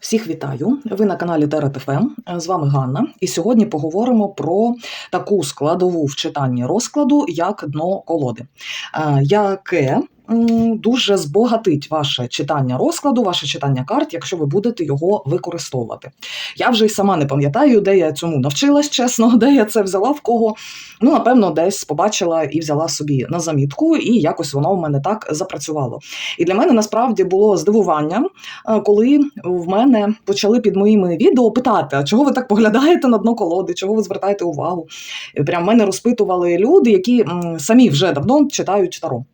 Всіх вітаю! Ви на каналі ТРТФМ. З вами Ганна. І сьогодні поговоримо про таку складову в читанні розкладу, як дно колоди, е, яке дуже збогатить ваше читання розкладу, ваше читання карт, якщо ви будете його використовувати. Я вже й сама не пам'ятаю, де я цьому навчилась, чесно, де я це взяла в кого. Ну, напевно, десь побачила і взяла собі на замітку, і якось воно в мене так запрацювало. І для мене насправді було здивуванням, е, коли в мене почали під моїми відео питати, а чого ви так поглядаєте на дно колоди, чого ви звертаєте увагу? Прям мене розпитували люди, які самі вже давно читають таро.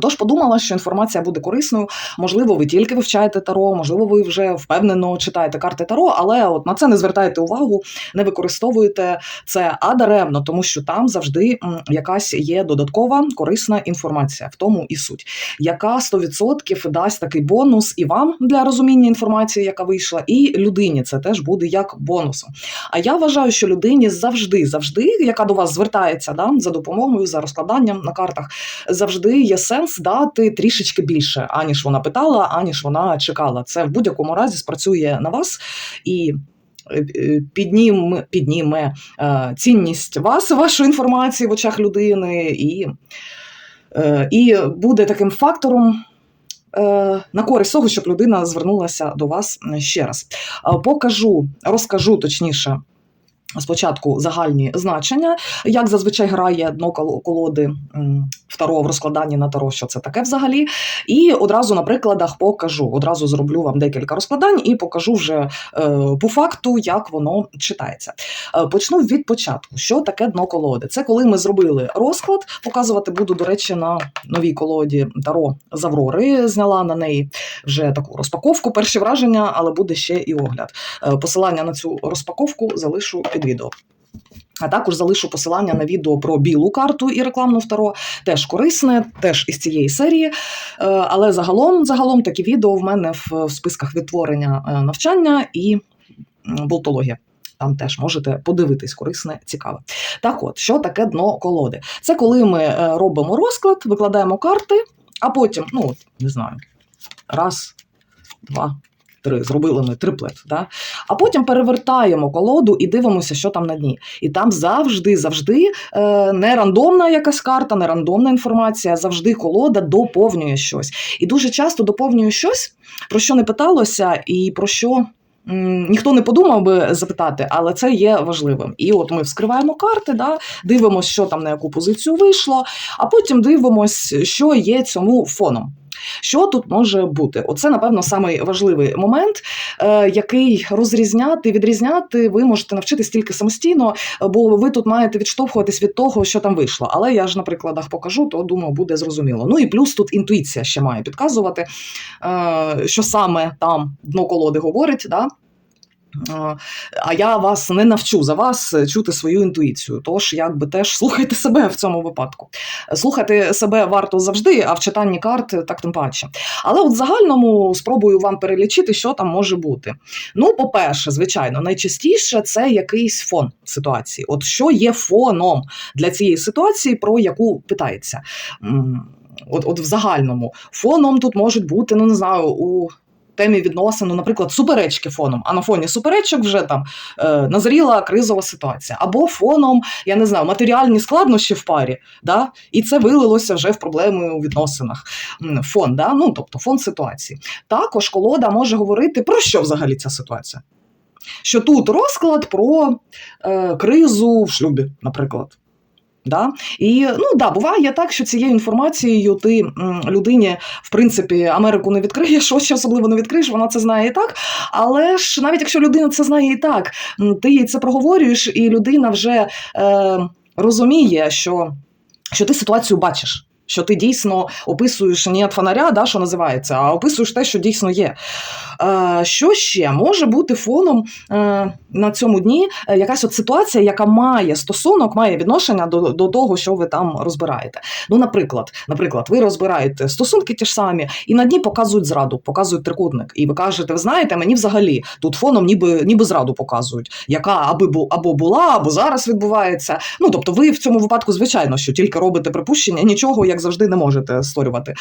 Тож подумала, що інформація буде корисною. Можливо, ви тільки вивчаєте таро, можливо, ви вже впевнено читаєте карти таро, але от на це не звертаєте увагу, не використовуєте це а даремно, тому що там завжди якась є додаткова корисна інформація, в тому і суть, яка 100% дасть такий бонус і вам для розуміння інформації, яка вийшла, і людині це теж буде як бонусом. А я вважаю, що людині завжди, завжди, яка до вас звертається да, за допомогою, за розкладанням на картах, завжди є сенс дати трішечки більше, аніж вона питала, аніж вона чекала. Це в будь-якому разі спрацює на вас і. е, е, Піднім, підніме е, цінність вас, вашої інформації в очах людини, і, е, і буде таким фактором на користь того, щоб людина звернулася до вас ще раз. Покажу, розкажу точніше. Спочатку загальні значення, як зазвичай грає дно кол- колоди м, в розкладанні на таро, що це таке взагалі. І одразу на прикладах покажу. Одразу зроблю вам декілька розкладань і покажу вже е, по факту, як воно читається. Е, почну від початку. Що таке дно колоди? Це коли ми зробили розклад. Показувати буду, до речі, на новій колоді таро з Аврори. Зняла на неї вже таку розпаковку, перші враження, але буде ще і огляд. Е, Посилання на цю розпаковку залишу під відео. А також залишу посилання на відео про білу карту і рекламну второ. Теж корисне, теж із цієї серії. Е, Але загалом, загалом такі відео в мене в, списках відтворення е, навчання і болтологія. Там теж можете подивитись, корисне, цікаве. Так от, що таке дно колоди? Це коли ми е, робимо розклад, викладаємо карти, а потім, ну, от, не знаю, раз, два, три, зробили ми триплет, да? а потім перевертаємо колоду і дивимося, що там на дні. І там завжди, завжди е, не рандомна якась карта, не рандомна інформація, завжди колода доповнює щось. І дуже часто доповнює щось, про що не питалося, і про що. Ніхто не подумав би запитати, але це є важливим. І от ми вскриваємо карти, да, дивимося, що там на яку позицію вийшло, а потім дивимося, що є цьому фоном. Що тут може бути? Оце, напевно, самий важливий момент, е, який розрізняти, відрізняти ви можете навчитись тільки самостійно, бо ви тут маєте відштовхуватись від того, що там вийшло. Але я ж на прикладах покажу, то думаю, буде зрозуміло. Ну і плюс тут інтуїція ще має підказувати, е, що саме там дно колоди говорить. Да? Е, А я вас не навчу за вас чути свою інтуїцію. Тож, якби теж слухайте себе в цьому випадку. Слухати себе варто завжди, а в читанні карт так тим паче. Але от в загальному спробую вам перелічити, що там може бути. Ну, по-перше, звичайно, найчастіше це якийсь фон ситуації. От що є фоном для цієї ситуації, про яку питається. От, от в загальному фоном тут можуть бути, ну не знаю, у темі відносин, ну, наприклад, суперечки фоном, а на фоні суперечок вже там е, назріла кризова ситуація. Або фоном, я не знаю, матеріальні складнощі в парі, да? і це вилилося вже в проблеми у відносинах. Фон, да? ну, тобто фон ситуації. Також колода може говорити про що взагалі ця ситуація. Що тут розклад про е, кризу в шлюбі, наприклад. Да? І ну да, буває так, що цією інформацією ти людині, в принципі, Америку не відкриєш, ось особливо не відкриєш, вона це знає і так. Але ж навіть якщо людина це знає і так, ти їй це проговорюєш, і людина вже е, розуміє, що, що ти ситуацію бачиш. Що ти дійсно описуєш не від фонаря, да, що називається, а описуєш те, що дійсно є. Е, що ще може бути фоном е, на цьому дні? Е, якась от ситуація, яка має стосунок, має відношення до, до того, що ви там розбираєте. Ну, наприклад, наприклад, ви розбираєте стосунки ті ж самі, і на дні показують зраду, показують трикутник. І ви кажете, ви знаєте, мені взагалі тут фоном ніби, ніби зраду показують, яка аби або була, або зараз відбувається. Ну тобто, ви в цьому випадку, звичайно, що тільки робите припущення, нічого як завжди, не можете створювати,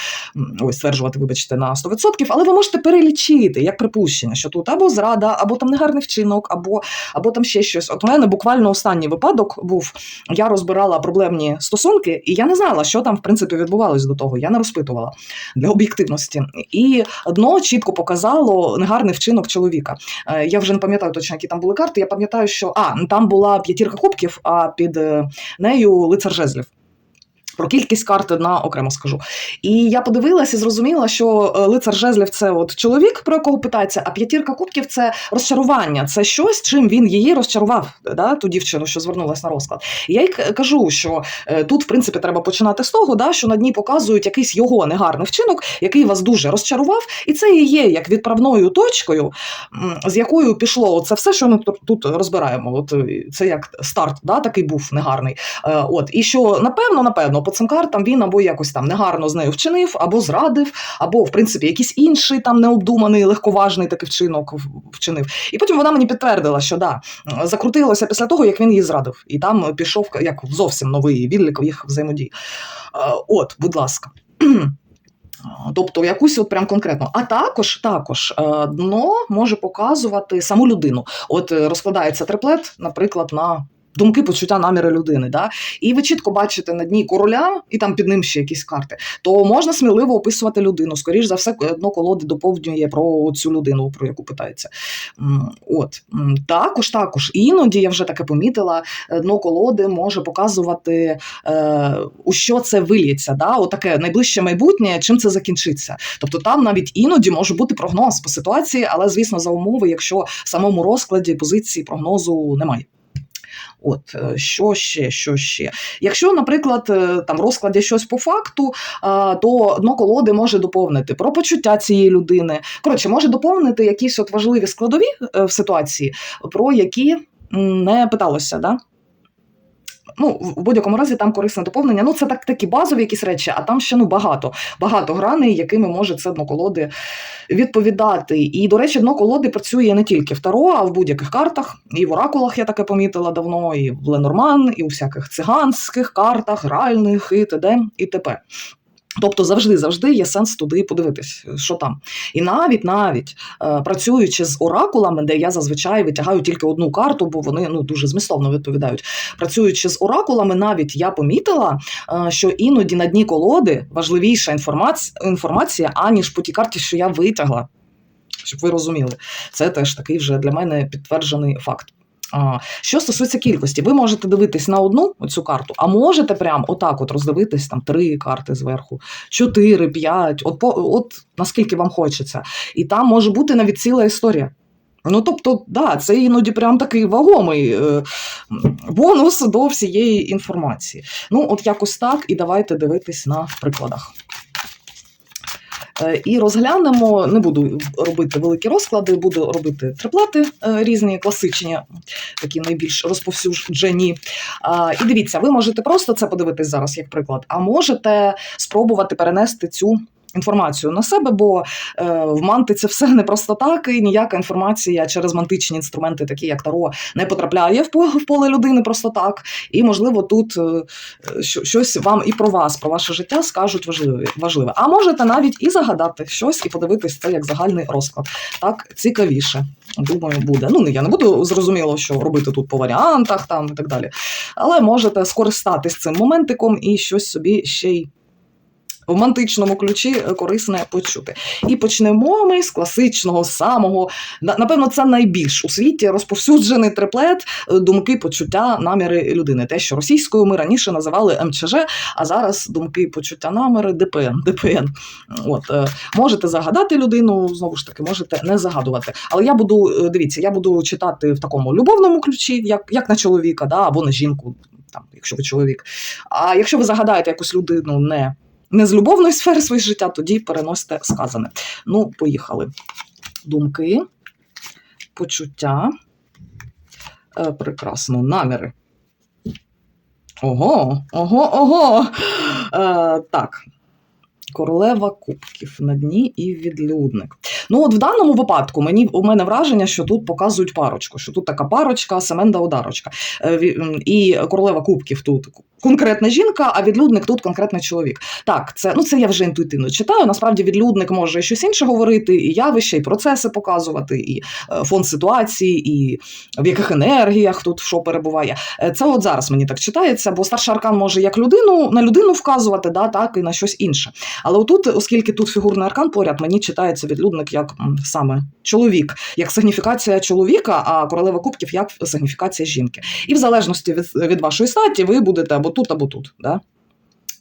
ой, стверджувати, вибачте, на 100%, але ви можете перелічити як припущення, що тут або зрада, або там негарний вчинок, або, або там ще щось. От у мене буквально останній випадок був. Я розбирала проблемні стосунки, і я не знала, що там в принципі відбувалось до того. Я не розпитувала для об'єктивності. І дно чітко показало негарний вчинок чоловіка. Е, Я вже не пам'ятаю точно, які там були карти. Я пам'ятаю, що а там була п'ятірка кубків, а під е, нею лицар жезлів. Про кількість карт одна окремо скажу. І я подивилася зрозуміла, що е, лицар жезлів це от чоловік, про якого питається, а п'ятірка кубків це розчарування. Це щось, чим він її розчарував, да, ту дівчину, що звернулася на розклад. І я й кажу, що е, тут, в принципі, треба починати з того, да, що на дні показують якийсь його негарний вчинок, який вас дуже розчарував, і це і є як відправною точкою, з якою пішло це все, що ми тут- розбираємо. От е, це як старт, да, такий був негарний. От і що напевно, напевно, по цим картам він або якось там негарно з нею вчинив, або зрадив, або в принципі якийсь інший там необдуманий, легковажний такий вчинок вчинив. І потім вона мені підтвердила, що да, закрутилося після того, як він її зрадив, і там пішов як зовсім новий відлік їх взаємодій. Е, От, будь ласка. Тобто якусь от прям конкретно. А також також е, дно може показувати саму людину. От е, розкладається триплет, наприклад, на думки, почуття, наміри людини. Да? І ви чітко бачите на дні короля, і там під ним ще якісь карти, то можна сміливо описувати людину. Скоріш за все, дно колоди доповнює про цю людину, про яку питається. От також, також іноді я вже таке помітила. е, Дно колоди може показувати, е, у що це виліється. Да? Отаке найближче майбутнє, чим це закінчиться. Тобто там навіть іноді може бути прогноз по ситуації, але звісно, за умови, якщо в самому розкладі позиції прогнозу немає. От е, що ще, що ще? Якщо, наприклад, е, там в розкладі щось по факту, то дно колоди може доповнити про почуття цієї людини. Коротше, може доповнити якісь от важливі складові е, в ситуації, про які не питалося. Да? Ну, в будь-якому разі там корисне доповнення. Ну, це так такі базові якісь речі, а там ще ну багато, багато граней, якими може це дно колоди відповідати. І, до речі, дно колоди працює не тільки в Таро, а в будь-яких картах. І в оракулах я таке помітила давно, і в Ленорман, і у всяких циганських картах, гральних, і т.д. і т.п. Тобто завжди завжди є сенс туди подивитись, що там. І навіть навіть е, працюючи з оракулами, де я зазвичай витягаю тільки одну карту, бо вони ну дуже змістовно відповідають. Працюючи з оракулами, навіть я помітила, е, що іноді на дні колоди важливіша інформація, інформація аніж по тій карті, що я витягла. Щоб ви розуміли, це теж такий вже для мене підтверджений факт. Що стосується кількості, ви можете дивитись на одну цю карту, а можете прям отак от роздивитись там три карти зверху, чотири, п'ять, от, от наскільки вам хочеться. І там може бути навіть ціла історія. Ну, тобто, да, це іноді прям такий вагомий е, бонус до всієї інформації. Ну, от якось так, і давайте дивитись на прикладах. Е, І розглянемо, не буду робити великі розклади, буду робити триплети е, різні, класичні, такі найбільш розповсюджені. І дивіться, ви можете просто це подивитись зараз як приклад, а можете спробувати перенести цю. Інформацію на себе, бо е, в манти це все не просто так, і ніяка інформація через мантичні інструменти, такі як Таро, не потрапляє в поле, людини просто так. І, можливо, тут е, щось вам і про вас, про ваше життя скажуть важливе. А можете навіть і загадати щось, і подивитись це як загальний розклад. Так цікавіше. Думаю, буде. Ну, я не буду зрозуміло, що робити тут по варіантах там і так далі. Але можете скористатись цим моментиком і щось собі ще й. В мантичному ключі е, корисне почути. І почнемо ми з класичного самого. Напевно, це найбільш у світі розповсюджений триплет е, думки, почуття, наміри людини. Те, що російською ми раніше називали МЧЖ, а зараз думки, почуття, наміри ДПН. ДПН. От е, можете загадати людину, знову ж таки, можете не загадувати. Але я буду дивіться, я буду читати в такому любовному ключі, як, як на чоловіка, да, або на жінку, там, якщо ви чоловік. А якщо ви загадаєте якусь людину не. Не з любовної сфери своє життя, тоді переносите сказане. Ну, поїхали. Думки, почуття. Е, прекрасно, наміри. Ого, ого, ого. Е, так. Королева кубків на дні і відлюдник. Ну, от в даному випадку мені у мене враження, що тут показують парочку, що тут така парочка, Семенда Одарочка. Е, І королева кубків тут конкретна жінка, а відлюдник тут конкретний чоловік. Так, це ну це я вже інтуїтивно читаю. Насправді відлюдник може щось інше говорити, і явища, і процеси показувати, і е, фон ситуації, і в яких енергіях тут що перебуває. Е, Це от зараз мені так читається, бо старший аркан може як людину на людину вказувати, да, так і на щось інше. Але отут, оскільки тут фігурний аркан поряд, мені читається відлюдник як саме чоловік, як сигніфікація чоловіка, а королева кубків як сигніфікація жінки. І в залежності від, від вашої статі ви будете або тут, або тут. Да?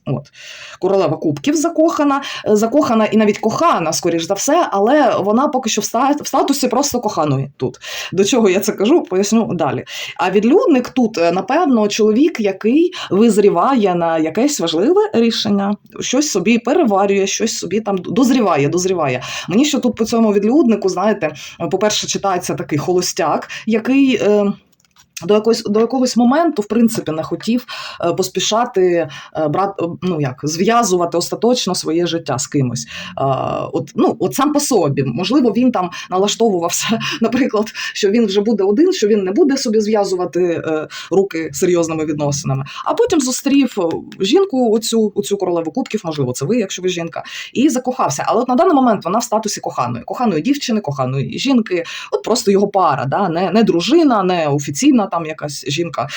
От. Королева кубків закохана, е, закохана і навіть кохана, скоріш за все, але вона поки що в ста- в статусі просто коханої тут. До чого я це кажу, поясню далі. А відлюдник тут, е, напевно, чоловік, який визріває на якесь важливе рішення, щось собі переварює, щось собі там дозріває, дозріває. Мені що тут по цьому відлюднику, знаєте, е, по-перше, читається такий холостяк, який. До якогось до якогось моменту, в принципі, не хотів е, поспішати е, брат, е, ну як зв'язувати остаточно своє життя з кимось. От ну от сам по собі, можливо, він там налаштовувався, наприклад, що він вже буде один, що він не буде собі зв'язувати руки серйозними відносинами. А потім зустрів жінку, оцю, оцю королеву кубків, можливо, це ви, якщо ви жінка, і закохався. Але от на даний момент вона в статусі коханої, коханої дівчини, коханої жінки, от просто його пара, да? не, не дружина, не офіційна там якась жінка.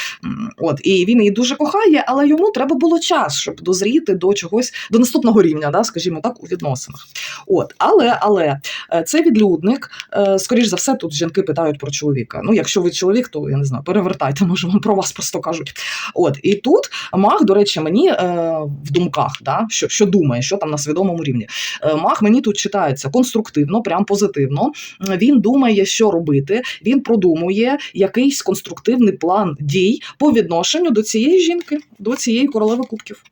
От і він її дуже кохає, але йому треба було час, щоб дозріти до чогось до наступного рівня, да, скажімо так, у відносинах. От, але але е, це відлюдник. е, Скоріш за все, тут жінки питають про чоловіка. Ну, якщо ви чоловік, то я не знаю, перевертайте, може вам про вас просто кажуть. От і тут маг, до речі, мені е, в думках, да, що, що думає, що там на свідомому рівні. Маг мені тут читається конструктивно, прям позитивно. Він думає, що робити. Він продумує якийсь конструктивний план дій по відношенню до цієї жінки, до цієї королеви кубків.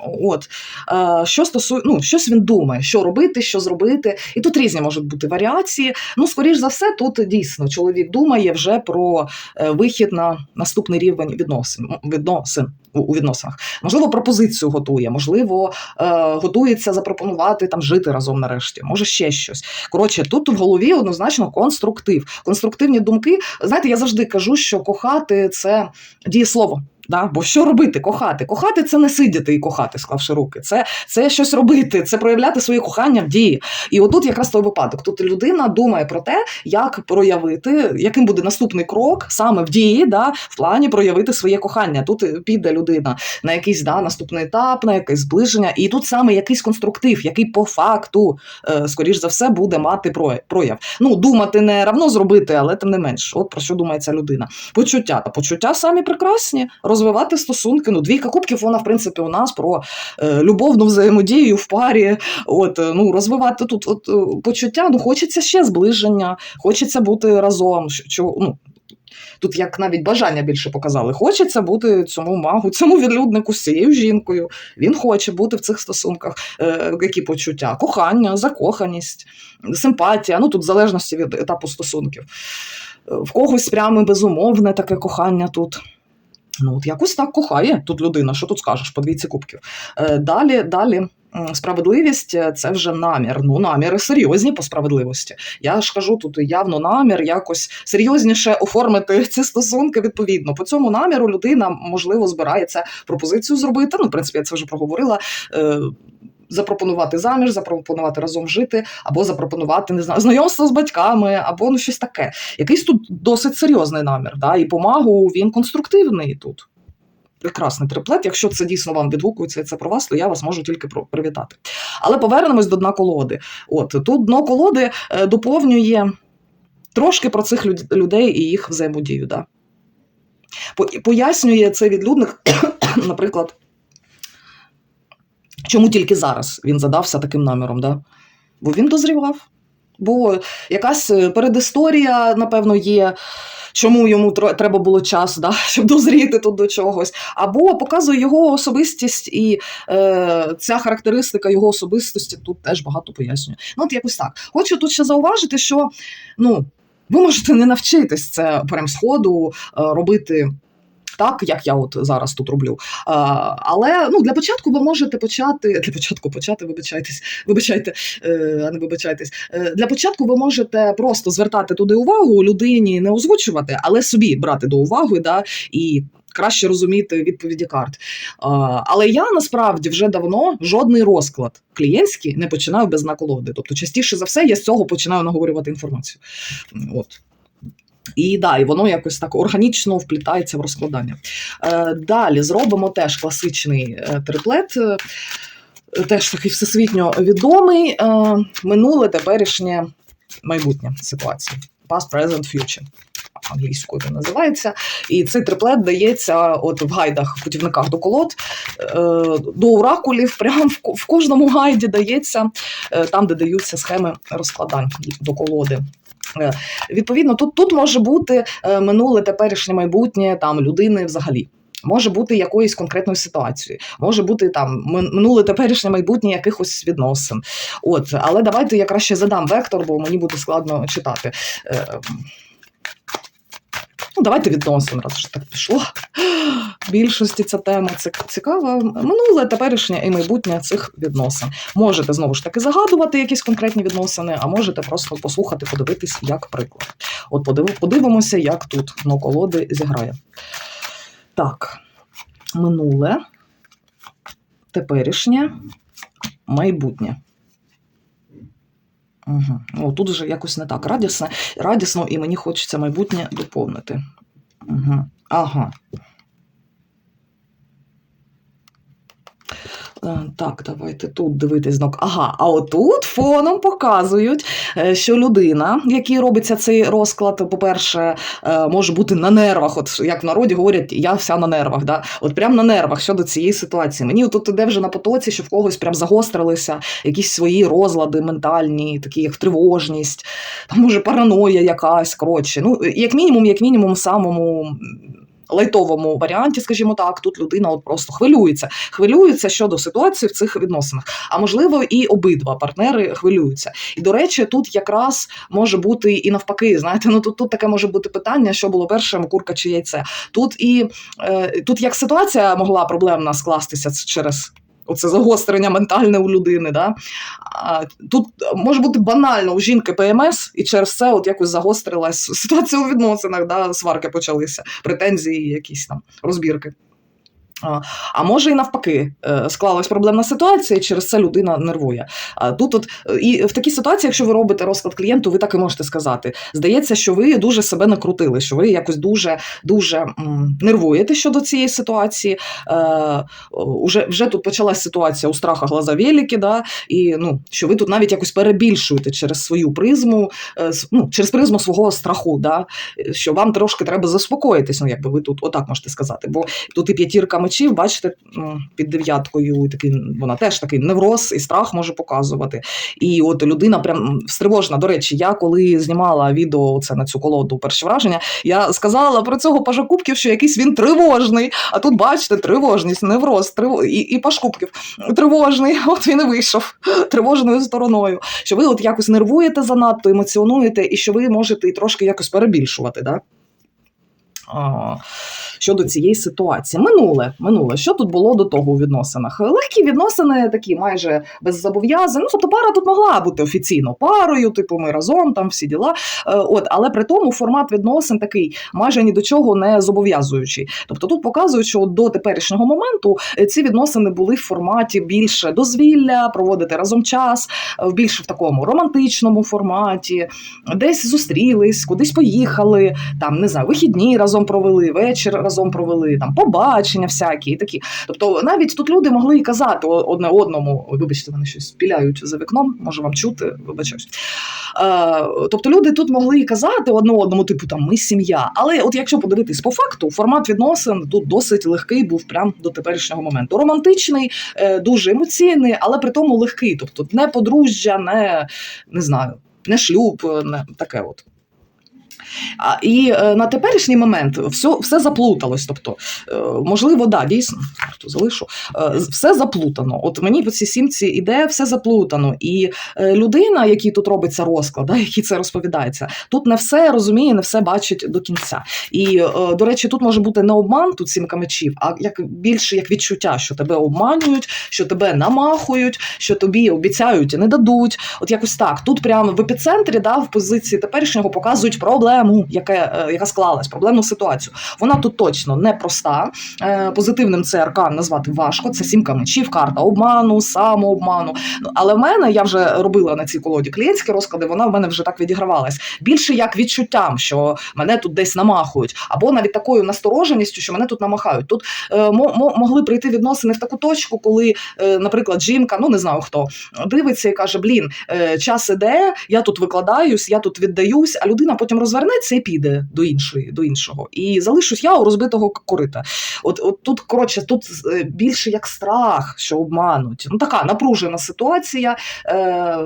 От е, що стосує, ну щось він думає, що робити, що зробити, і тут різні можуть бути варіації. Ну, скоріш за все, тут дійсно чоловік думає вже про е, вихід на наступний рівень відносин відносин у, відносинах. Можливо, пропозицію готує, можливо, е, готується запропонувати там жити разом нарешті. Може ще щось. Коротше, тут в голові однозначно конструктив. Конструктивні думки. Знаєте, я завжди кажу, що кохати це дієслово. Да? Бо що робити? Кохати? Кохати це не сидіти і кохати, склавши руки. Це, це щось робити, це проявляти своє кохання в дії. І отут якраз той випадок. Тут людина думає про те, як проявити, яким буде наступний крок саме в дії, да, в плані проявити своє кохання. Тут піде людина на якийсь да, наступний етап, на якесь зближення, і тут саме якийсь конструктив, який по факту, е, скоріш за все, буде мати прояв. Ну, думати не равно зробити, але тим не менш, от про що думає ця людина. Почуття та почуття самі прекрасні, розвивати стосунки. Ну, двійка кубків, вона в принципі у нас про е, любовну взаємодію в парі. От е, ну розвивати тут от, е, почуття. Ну хочеться ще зближення, хочеться бути разом. Що, ну, Тут як навіть бажання більше показали. Хочеться бути цьому магу, цьому відлюднику з цією жінкою. Він хоче бути в цих стосунках. Е, які почуття? Кохання, закоханість, симпатія. Ну тут в залежності від етапу стосунків. В когось прямо безумовне таке кохання тут. Ну, от якось так кохає тут людина. Що тут скажеш по двійці кубків? Е, далі, далі. Справедливість е, це вже намір. Ну, наміри серйозні по справедливості. Я ж кажу, тут явно намір якось серйозніше оформити ці стосунки відповідно. По цьому наміру людина, можливо, збирається пропозицію зробити. Ну, в принципі, я це вже проговорила. Запропонувати заміж, запропонувати разом жити, або запропонувати не знаю, знайомство з батьками, або ну щось таке. Якийсь тут досить серйозний намір. Да? І помагу він конструктивний тут. Прекрасний триплет. Якщо це дійсно вам відгукується і це про вас, то я вас можу тільки привітати. Але повернемось до дна колоди. От тут дно колоди е, доповнює трошки про цих люд- людей і їх взаємодію. Да? По- Пояснює це відлюдник, наприклад, чому тільки зараз він задався таким наміром. Да? Бо він дозрівав. Бо якась е, передісторія, напевно, є. Чому йому треба було час, да, щоб дозріти тут до чогось, або показує його особистість, і е, ця характеристика його особистості тут теж багато пояснює. Ну, от якось так. Хочу тут ще зауважити, що ну, ви можете не навчитись це прям з ходу е, робити так як я от зараз тут роблю. А, але ну, для початку ви можете почати. Для початку почати, вибачайтесь, вибачайте, е, а не вибачайтесь. Е, для початку ви можете просто звертати туди увагу, людині не озвучувати, але собі брати до уваги, да, і краще розуміти відповіді карт. А, але я насправді вже давно жодний розклад клієнтський не починаю без наколоди. Тобто, частіше за все, я з цього починаю наговорювати інформацію. От. І да, і воно якось так органічно вплітається в розкладання. Е, далі зробимо теж класичний е, триплет. е, Теж такий всесвітньо відомий е, минуле, теперішнє, майбутнє ситуації. Past, present, future. Англійською він називається. І цей триплет дається от в гайдах, в путівниках до колод, е, до оракулів, прямо в, кожному гайді дається, там, де даються схеми розкладань до колоди. Е, Відповідно, тут, тут може бути е, минуле, теперішнє майбутнє там людини взагалі. Може бути якоїсь конкретної ситуації, може бути там минуле теперішнє майбутнє якихось відносин. От, але давайте я краще задам вектор, бо мені буде складно читати. Ну, давайте відносин, раз вже так пішло. Більшості ця тема цікава. Минуле, теперішнє і майбутнє цих відносин. Можете знову ж таки загадувати якісь конкретні відносини, а можете просто послухати, подивитись як приклад. От подивимося, як тут на колоди зіграє. Так, минуле, теперішнє, майбутнє. Угу. О, тут вже якось не так радісно, радісно, і мені хочеться майбутнє доповнити. Угу. Ага. Так, давайте тут дивитись знак. Ага, а отут фоном показують, е, що людина, якій робиться цей розклад, по-перше, е, може бути на нервах. От як в народі говорять, я вся на нервах. Да? От прям на нервах щодо цієї ситуації. Мені тут іде вже на потоці, що в когось прям загострилися якісь свої розлади ментальні, такі як тривожність, там може параноя якась. Коротше, ну як мінімум, як мінімум, самому. Лайтовому варіанті, скажімо так, тут людина от просто хвилюється. Хвилюється щодо ситуації в цих відносинах. А можливо, і обидва партнери хвилюються. І до речі, тут якраз може бути і навпаки. Знаєте, ну тут, тут таке може бути питання, що було першим, курка чи яйце. Тут і е, тут як ситуація могла проблемна скластися через. Оце загострення ментальне у людини. Да? Тут може бути банально у жінки ПМС, і через це от якось загострилась ситуація у відносинах, да? сварки почалися, претензії, якісь там розбірки. А, може і навпаки, е, склалась проблемна ситуація, і через це людина нервує. Тут от е, і в такій ситуації, якщо ви робите розклад клієнту, ви так і можете сказати. Здається, що ви дуже себе накрутили, що ви якось дуже дуже нервуєте щодо цієї ситуації. Е, уже, вже тут почалась ситуація у страха глаза великі, да, і ну, що ви тут навіть якось перебільшуєте через свою призму, ну, через призму свого страху, да, що вам трошки треба заспокоїтись, ну якби ви тут отак можете сказати. Бо тут і п'ятірка мечів, бачите, під дев'яткою, такий, вона теж такий невроз і страх може показувати. І от людина прям стривожена. До речі, я коли знімала відео це на цю колоду перші враження, я сказала про цього пажа кубків, що якийсь він тривожний. А тут, бачите, тривожність, невроз, трив... і, і паж кубків тривожний. От він і вийшов тривожною стороною. Що ви от якось нервуєте занадто, емоціонуєте, і що ви можете і трошки якось перебільшувати. Да? Щодо цієї ситуації. Минуле, минуле, що тут було до того у відносинах? Легкі відносини, такі майже без зобов'язань. Ну, тобто пара тут могла бути офіційно парою, типу ми разом, там всі діла. Е, От, але при тому формат відносин такий майже ні до чого не зобов'язуючий. Тобто тут показують, що до теперішнього моменту е, ці відносини були в форматі більше дозвілля, проводити разом час, е, більше в такому романтичному форматі, десь зустрілись, кудись поїхали, там не знаю, вихідні разом провели, вечір разом провели, там побачення всякі і такі. Тобто навіть тут люди могли і казати одне одному, вибачте, вони щось піляють за вікном, може вам чути, вибачаюсь. Е, тобто люди тут могли і казати одне одному, типу там ми сім'я. Але от якщо подивитись по факту, формат відносин тут досить легкий був прям до теперішнього моменту. Романтичний, е, дуже емоційний, але при тому легкий. Тобто не подружжя, не, не знаю, не шлюб, не таке от. А, і е, на теперішній момент все, все заплуталось. Тобто, е, можливо, да, дійсно, залишу, е, все заплутано. От мені по цій сімці іде все заплутано. І людина, який тут робиться розклад, да, який це розповідається, тут не все розуміє, не все бачить до кінця. І, до речі, тут може бути не обман, тут сімка мечів, а як більше як відчуття, що тебе обманюють, що тебе намахують, що тобі обіцяють і не дадуть. От якось так. Тут прямо в епіцентрі, да, в позиції теперішнього показують проблему, яке, е, яка склалась, проблемну ситуацію. Вона тут точно непроста. Е, Позитивним це аркан назвати важко. Це сімка мечів, карта обману, самообману. Ну, але в мене я вже робила на цій колоді клієнтські розклади. Вона в мене вже так відігравалась. Більше як відчуттям, що мене тут десь намахують, або навіть такою настороженістю, що мене тут намахають. Тут е, мо- мо- могли прийти відносини в таку точку, коли, е, наприклад, жінка, ну не знаю хто, дивиться і каже: Блін, е, час іде, я тут викладаюсь, я тут віддаюсь, а людина потім розвернеться і піде до іншої, до іншого. І залишусь я у розбитого корита. От, от тут, коротше, тут е, більше як страх, що обмануть. Ну така напружена ситуація е,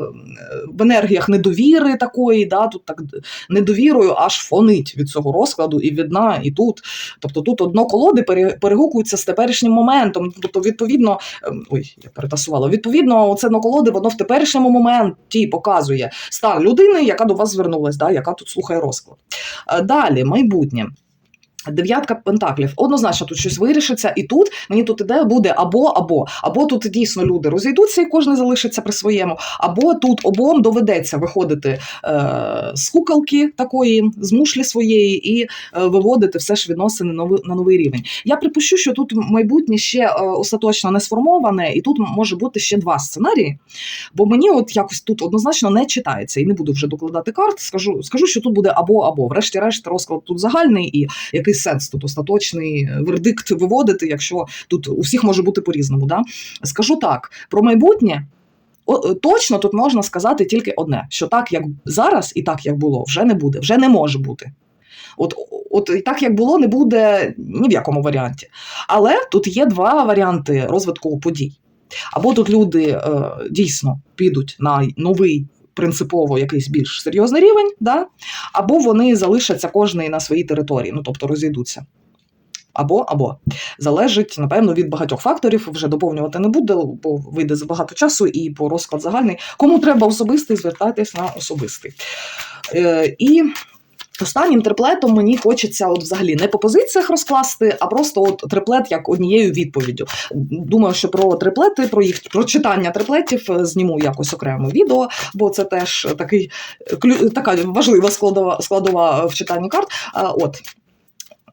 в енергіях недовіри такої, да, тут так недовірою аж фонить від цього розкладу і від дна, і тут. Тобто тут одно колоди перегукуються з теперішнім моментом. Тобто, відповідно, ем, ой, я перетасувала. Відповідно, оце одно колоди, воно в теперішньому моменті показує стан людини, яка до вас звернулась, да, яка тут слухає розклад. Е, Далі, майбутнє. Дев'ятка пентаклів. Однозначно тут щось вирішиться, і тут мені тут іде буде або або. Або тут дійсно люди розійдуться і кожен залишиться при своєму, або тут обом доведеться виходити е, з куколки такої, з мушлі своєї, і е, виводити все ж відносини нови, на новий рівень. Я припущу, що тут майбутнє ще е, остаточно не сформоване, і тут може бути ще два сценарії. Бо мені от якось тут однозначно не читається, і не буду вже докладати карт. Скажу, скажу, що тут буде або або. Врешті-решт, розклад тут загальний і який сенс тут остаточний вердикт виводити, якщо тут у всіх може бути по-різному. Да? Скажу так: про майбутнє. Точно тут можна сказати тільки одне: що так, як зараз, і так, як було, вже не буде, вже не може бути. От, от і так, як було, не буде ні в якому варіанті. Але тут є два варіанти розвитку подій. Або тут люди е, дійсно підуть на новий принципово якийсь більш серйозний рівень, да? або вони залишаться кожний на своїй території, ну тобто розійдуться. Або, або залежить, напевно, від багатьох факторів. Вже доповнювати не буде, бо вийде забагато часу і по розклад загальний. Кому треба особистий, звертайтесь на особистий. Е, і останнім триплетом мені хочеться от взагалі не по позиціях розкласти, а просто от триплет як однією відповіддю. Думаю, що про триплети, про їх про читання триплетів е, зніму якось окремо відео, бо це теж такий така важлива складова складова в читанні карт. А, От.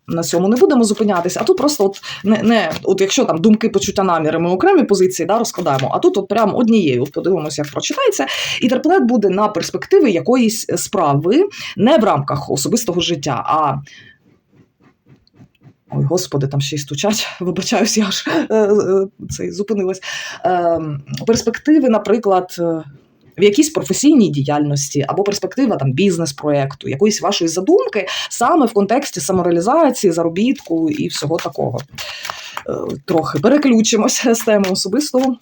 На цьому не будемо зупинятися, а тут просто от не, не от якщо там думки, почуття, наміри, ми окремі позиції да, розкладаємо, а тут от прям однією. От подивимося, як прочитається. І терплет буде на перспективи якоїсь справи, не в рамках особистого життя, а. Ой, господи, там ще й стучать. Вибачаюсь, я аж е, е, цей, зупинилась. Е, перспективи, наприклад. В якійсь професійній діяльності або перспектива там бізнес-проекту, якоїсь вашої задумки саме в контексті самореалізації, заробітку і всього такого. Е, Трохи переключимося з теми особистого.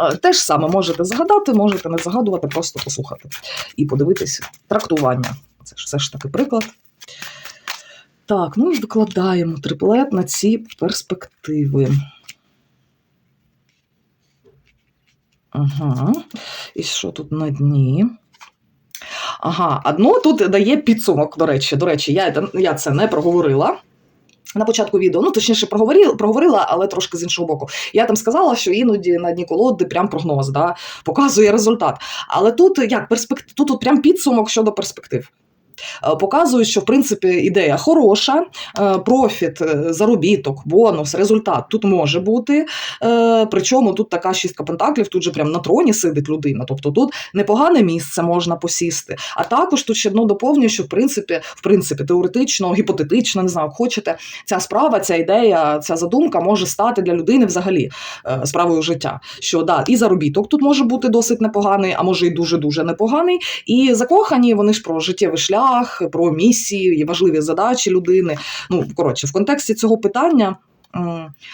Е, Те ж саме можете загадати, можете не загадувати, просто послухати і подивитись трактування. Це ж все ж таки приклад. Так, ну і викладаємо триплет на ці перспективи. Ага. І що тут на дні? Ага, одно тут дає підсумок, до речі. До речі, я, я це не проговорила. На початку відео, ну точніше, проговорила, проговорила, але трошки з іншого боку. Я там сказала, що іноді на дні колоди прям прогноз, да, показує результат. Але тут як перспектив, тут, тут прям підсумок щодо перспектив. Е, Показують, що в принципі ідея хороша, е, профіт, е, заробіток, бонус, результат тут може бути. Причому тут така шістка пентаклів, тут же прям на троні сидить людина. Тобто тут непогане місце можна посісти. А також тут ще одно доповнює, що в принципі, в принципі, теоретично, гіпотетично, не знаю, як хочете, ця справа, ця ідея, ця задумка може стати для людини взагалі справою життя. Що да, і заробіток тут може бути досить непоганий, а може і дуже дуже непоганий. І закохані вони ж про життєвий шлях, про місії, і важливі задачі людини. Ну коротше, в контексті цього питання.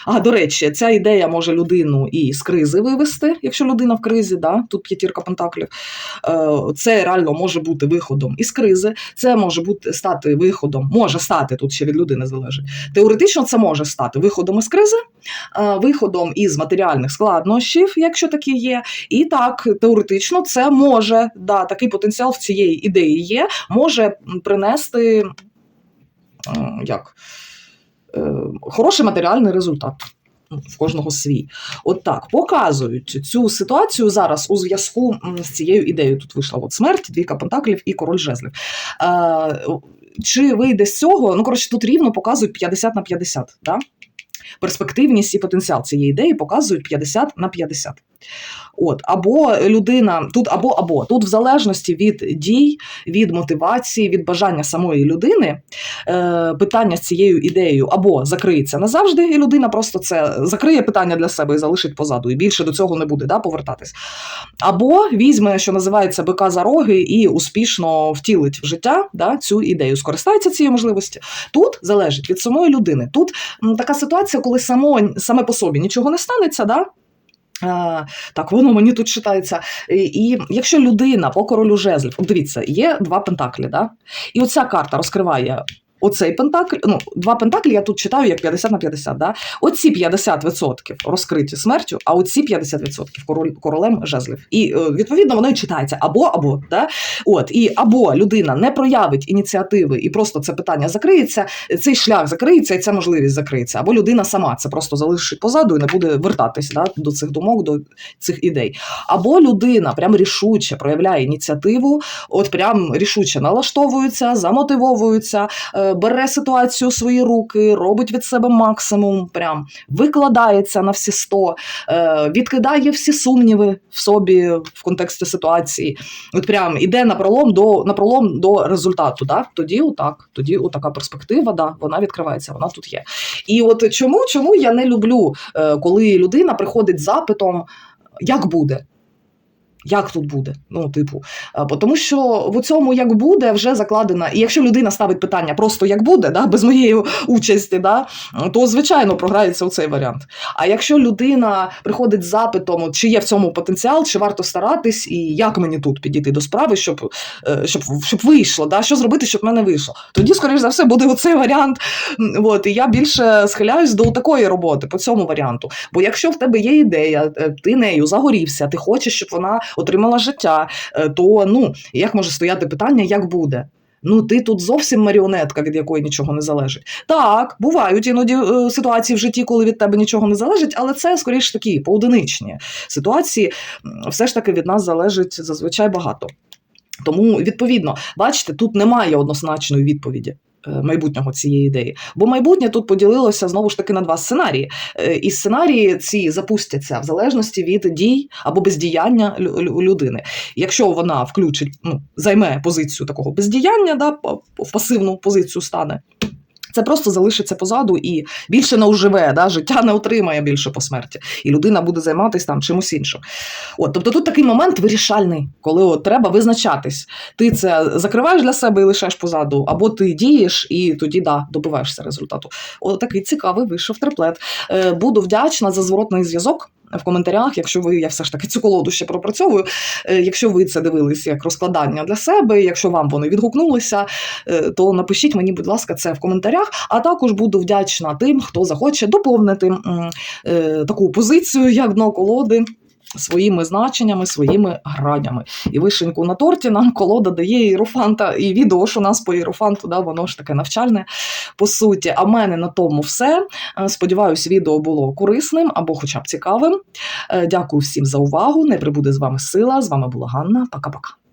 А, до речі, ця ідея може людину і з кризи вивести, якщо людина в кризі, да? тут п'ятірка пентаклів. Е, Це реально може бути виходом із кризи, це може бути стати виходом, може стати тут ще від людини залежить. Теоретично це може стати виходом із кризи, е, виходом із матеріальних складнощів, якщо такі є. І так, теоретично, це може, да, такий потенціал в цієї ідеї є, може принести як, хороший матеріальний результат. В кожного свій. От так показують цю ситуацію зараз у зв'язку з цією ідеєю. Тут вийшла от смерть, двійка пентаклів і король жезлів. Е, чи вийде з цього? Ну, коротше, тут рівно показують 50 на 50. Да? Перспективність і потенціал цієї ідеї показують 50 на 50. От, або людина тут, або або тут, в залежності від дій, від мотивації, від бажання самої людини, е, питання з цією ідеєю або закриється назавжди, і людина просто це закриє питання для себе і залишить позаду, і більше до цього не буде да, повертатись. Або візьме, що називається бика за роги, і успішно втілить в життя да, цю ідею, скористається цією можливості. Тут залежить від самої людини. Тут м, така ситуація, коли само, саме по собі нічого не станеться. Да? А, так, воно мені тут читається. І, і якщо людина по королю жезлів, дивіться, є два пентаклі, да? і оця карта розкриває. Оцей пентакль, ну, два пентаклі я тут читаю як 50 на 50. Да? Оці 50% розкриті смертю, а оці 50% король, королем жезлів. І е, відповідно воно і читається або або. Да? От, і або людина не проявить ініціативи і просто це питання закриється, цей шлях закриється, і ця можливість закриється, або людина сама це просто залишить позаду і не буде вертатись да, до цих думок, до цих ідей. Або людина прям рішуче проявляє ініціативу, от прям рішуче налаштовується, замотивовується, е, бере ситуацію у свої руки, робить від себе максимум, прям викладається на всі 100, е, відкидає всі сумніви в собі в контексті ситуації. От прям іде на пролом до на пролом до результату. Да? Тоді отак, тоді отака перспектива, да, вона відкривається, вона тут є. І от чому, чому я не люблю, е, коли людина приходить з запитом, як буде? Як тут буде? Ну, типу, бо тому що в цьому як буде вже закладена. І якщо людина ставить питання просто як буде, да, без моєї участі, да, то звичайно програється у цей варіант. А якщо людина приходить з запитом, чи є в цьому потенціал, чи варто старатись, і як мені тут підійти до справи, щоб, е, щоб, щоб вийшло, да, що зробити, щоб в мене вийшло, тоді, скоріш за все, буде оцей варіант. От, і я більше схиляюсь до такої роботи по цьому варіанту. Бо якщо в тебе є ідея, е, ти нею загорівся, ти хочеш, щоб вона отримала життя, е, то ну як може стояти питання, як буде? Ну, ти тут зовсім маріонетка, від якої нічого не залежить. Так, бувають іноді е, ситуації в житті, коли від тебе нічого не залежить, але це скоріш такі поодиничні ситуації. Все ж таки від нас залежить зазвичай багато. Тому, відповідно, бачите, тут немає однозначної відповіді. Е, Майбутнього цієї ідеї, бо майбутнє тут поділилося знову ж таки на два сценарії. Е, І сценарії ці запустяться в залежності від дій або бездіяння лю- лю- людини. Якщо вона включить, ну займе позицію такого бездіяння, да, в пасивну позицію стане. Це просто залишиться позаду і більше не уживе, да, життя не отримає більше по смерті, і людина буде займатися там чимось іншим. От, тобто тут такий момент вирішальний, коли от треба визначатись. Ти це закриваєш для себе і лишаєш позаду, або ти дієш і тоді да, добиваєшся результату. От такий цікавий вийшов триплет. Е, буду вдячна за зворотний зв'язок. В коментарях, якщо ви, я все ж таки цю колоду ще пропрацьовую. е, Якщо ви це дивились як розкладання для себе, якщо вам вони відгукнулися, е, то напишіть мені, будь ласка, це в коментарях. А також буду вдячна тим, хто захоче доповнити е, таку позицію, як дно колоди. Своїми значеннями, своїми гранями. І вишеньку на торті нам колода дає іерофанта, і відео, що у нас по іерофанту, да, воно ж таке навчальне по суті. А в мене на тому все. Е, Сподіваюсь, відео було корисним або хоча б цікавим. Е, Дякую всім за увагу. Не прибуде з вами сила. З вами була Ганна. Пока-пока.